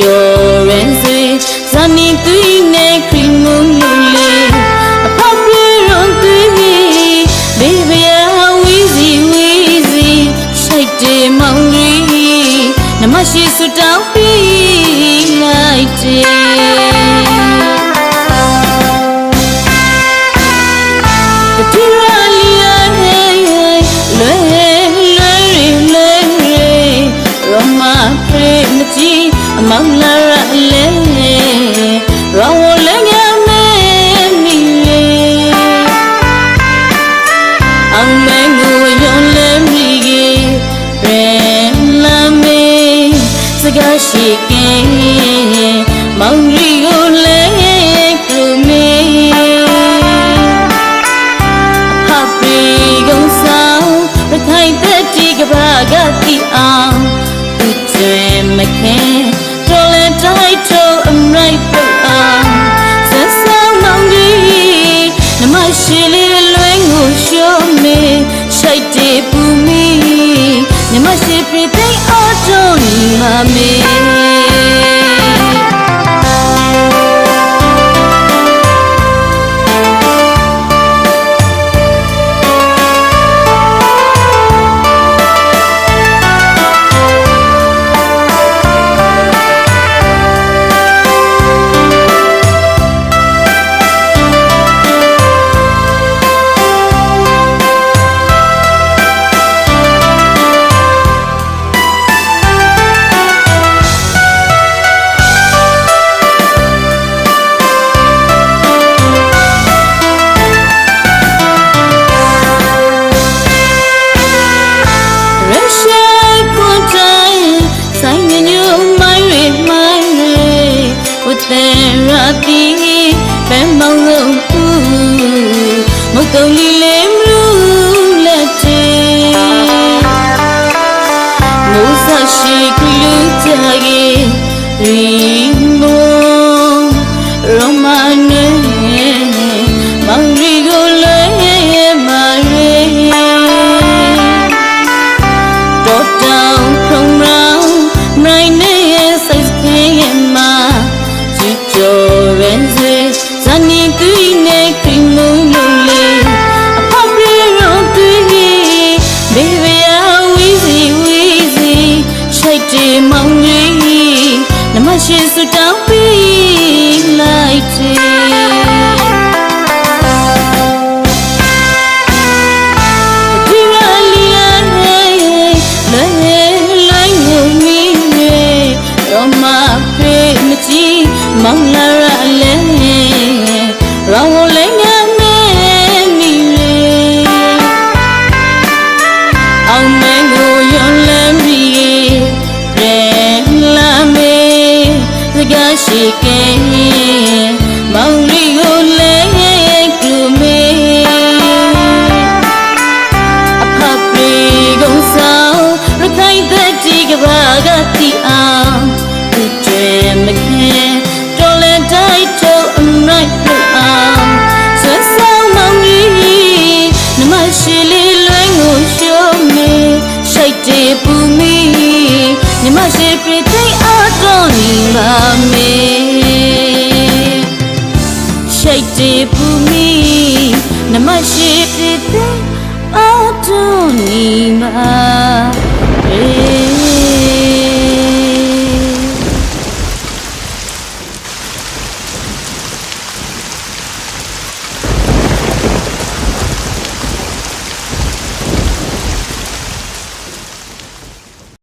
Fiorence Zami tui ne krimu muli Apapri rong tui hi Baby ya wizi wizi Shaite mauri Namashi sutau pi Laite Katira ခင်တော်လဲတိုက်တော့အမိုက်ပုတ်အောင်ဆက်ဆောင်မောင်ကြီးနမရှိလေးလွင်ကိုရှုံးမေရှိုက်တေပူမီနမရှိပြသိအော်တော်မမေ 等你 ထိုက်တယ်မောင်ကြီးနမရှင်ဆူတောင်းပေးလိုက်တယ်မောင်လာရလဲရော ရှိကေမောင်လေးကိုလဲကူမေအဖပ်ပြေကုန်ဆောင်ရခိုင်သက်တီကပါ pumi namashi prite adonima